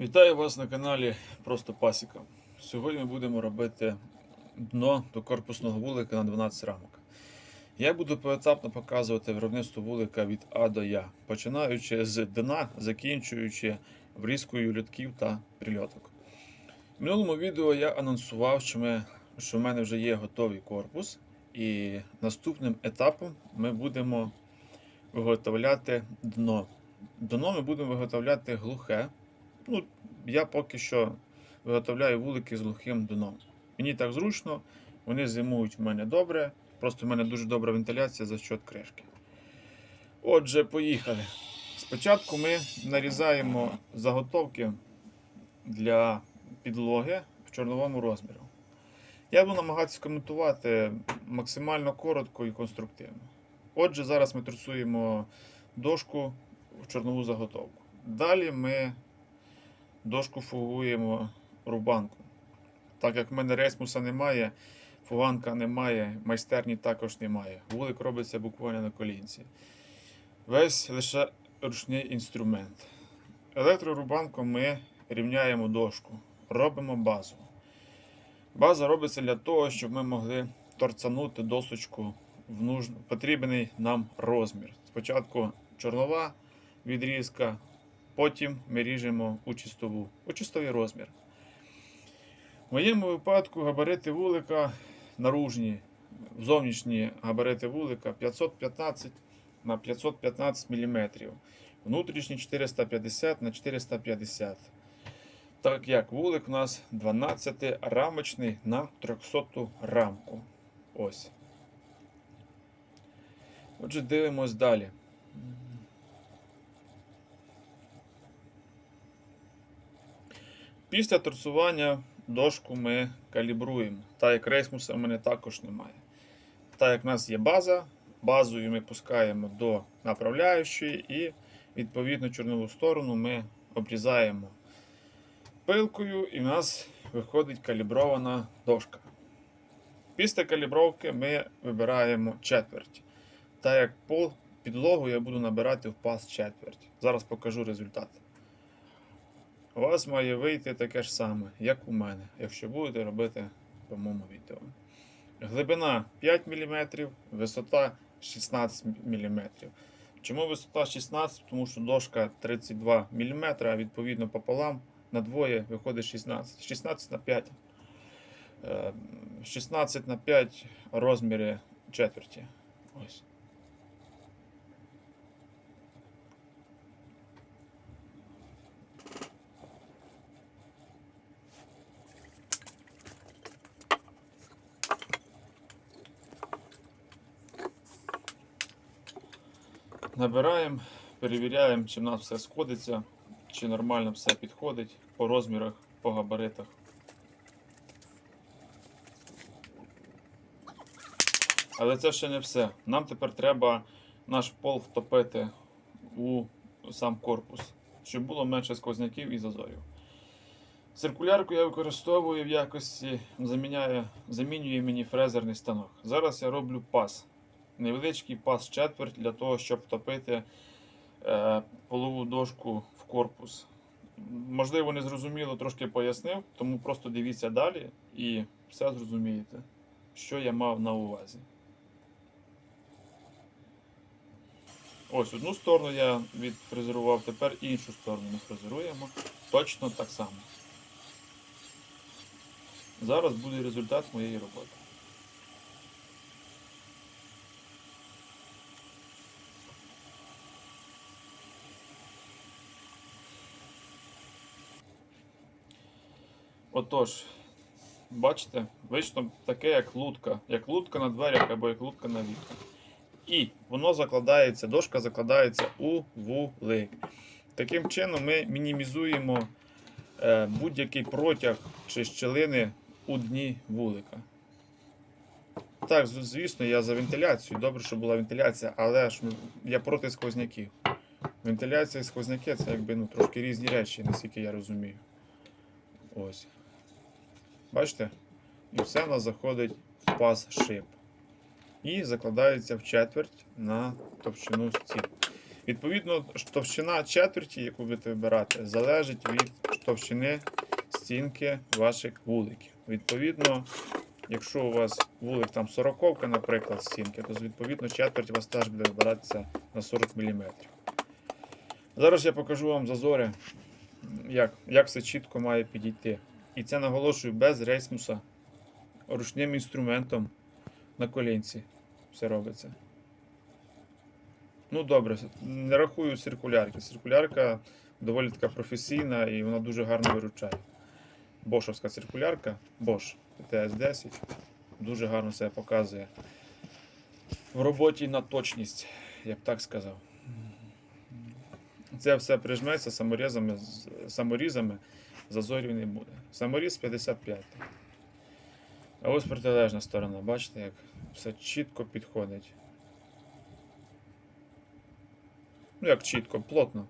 Вітаю вас на каналі Просто Пасіка. Сьогодні ми будемо робити дно до корпусного вулика на 12 рамок. Я буду поетапно показувати виробництво вулика від А до Я, починаючи з дна, закінчуючи врізкою льотків та прильоток. В минулому відео я анонсував, що, ми, що в мене вже є готовий корпус, і наступним етапом ми будемо виготовляти дно. Дно ми будемо виготовляти глухе. Ну, я поки що виготовляю вулики з глухим дном. Мені так зручно, вони зимують в мене добре. Просто в мене дуже добра вентиляція за счет кришки. Отже, поїхали. Спочатку ми нарізаємо заготовки для підлоги в чорновому розмірі. Я буду намагатися коментувати максимально коротко і конструктивно. Отже, зараз ми трусуємо дошку в чорнову заготовку. Далі ми дошку фугуємо рубанку. Так як в мене рейсмуса немає, фуганка немає, майстерні також немає. Вулик робиться буквально на колінці. Весь лише ручний інструмент. Електрорубанком ми рівняємо дошку, робимо базу. База робиться для того, щоб ми могли торцанути досочку в нуж... потрібний нам розмір. Спочатку чорнова відрізка, Потім ми ріжемо у чистову, у чистовий розмір. В моєму випадку габарити вулика наружні, зовнішні габарити вулика 515 на 515 мм. Внутрішні 450 на 450 Так як вулик у нас 12 рамочний на 300 рамку. Ось. Отже, дивимось далі. Після торцування дошку ми калібруємо. Так як рейсмуса в мене також немає. Так як в нас є база, базою ми пускаємо до направляючої і відповідно чорнову сторону ми обрізаємо пилкою і в нас виходить калібрована дошка. Після калібровки ми вибираємо четверть. Так як по підлогу я буду набирати в пас четверть. Зараз покажу результат. У вас має вийти таке ж саме, як у мене, якщо будете робити по моєму відео. Глибина 5 мм, висота 16 мм. Чому висота 16? Тому що дошка 32 мм, а відповідно пополам на двоє виходить 16. 16 на 5. Е, 16 на 5 розміри четверті. Ось. Набираємо, перевіряємо, чи в нас все сходиться, чи нормально все підходить по розмірах, по габаритах. Але це ще не все. Нам тепер треба наш пол втопити у сам корпус, щоб було менше сквозняків і зазорів. Циркулярку я використовую в якості, заміняє, замінює мені фрезерний станок. Зараз я роблю пас невеличкий пас четверть для того, щоб втопити е, полову дошку в корпус. Можливо, не зрозуміло, трошки пояснив, тому просто дивіться далі і все зрозумієте, що я мав на увазі. Ось одну сторону я відфрезерував, тепер іншу сторону ми фрезеруємо точно так само. Зараз буде результат моєї роботи. Отож, бачите, вийшло таке, як лутка, як лутка на дверях або як лутка на вікнах. І воно закладається, дошка закладається у вулик. Таким чином ми мінімізуємо е, будь-який протяг чи щілини у дні вулика. Так, звісно, я за вентиляцію. Добре, що була вентиляція, але ж я проти сквозняків. Вентиляція і сквозняки це якби ну, трошки різні речі, наскільки я розумію. Ось. Бачите? І все в нас заходить в паз шип. І закладається в четверть на товщину стін. Відповідно, товщина четверті, яку будете вибирати, залежить від товщини стінки ваших вуликів. Відповідно, якщо у вас вулик там 40, наприклад, стінки, то відповідно четверть у вас теж буде вибиратися на 40 мм. Зараз я покажу вам зазори, як, як все чітко має підійти. І це наголошую без рейсмуса, ручним інструментом на колінці все робиться. Ну добре, не рахую циркулярки. Циркулярка доволі така професійна і вона дуже гарно виручає. Бошовська циркулярка, Bosch TS10, дуже гарно себе показує в роботі на точність, я б так сказав. Це все прижметься саморізами, саморізами зазорів не буде. Саморіз 55. А ось протилежна сторона, бачите, як все чітко підходить. Ну, як чітко, плотно.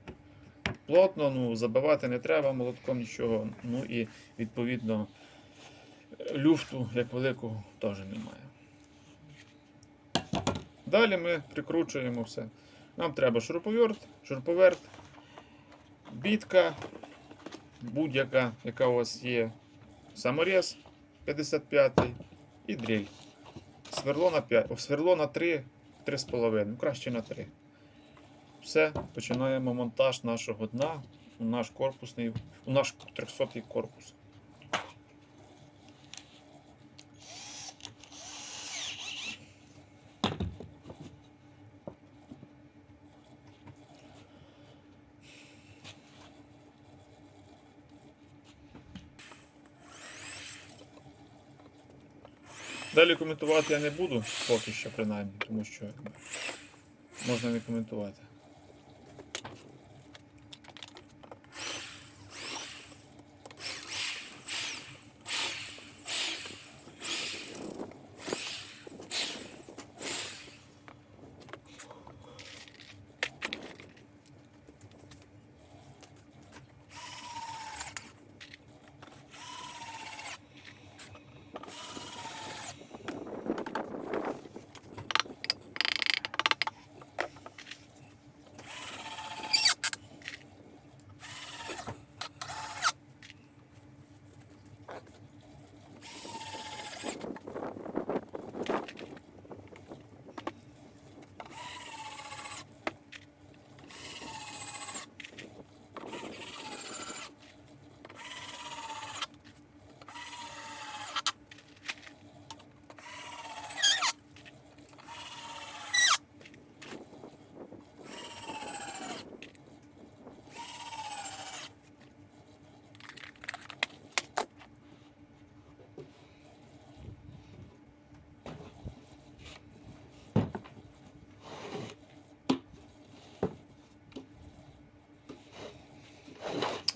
Плотно, ну, забивати не треба молотком нічого. Ну і відповідно люфту, як великого, теж немає. Далі ми прикручуємо все. Нам треба шуруповерт, шуруповерт, бітка, будь-яка, яка у вас є, саморіз 55 і дріль. Сверло на 5, сверло на 3, 3,5, ну краще на 3. Все, починаємо монтаж нашого дна у наш корпусний, у наш 300 корпус. Далі коментувати я не буду, поки що принаймні, тому що можна не коментувати.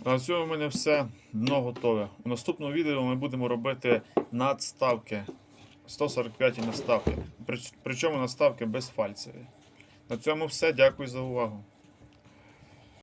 На цьому в мене все дно готове. У наступному відео ми будемо робити надставки. 145 надставки. Причому надставки безфальцеві. На цьому все. Дякую за увагу.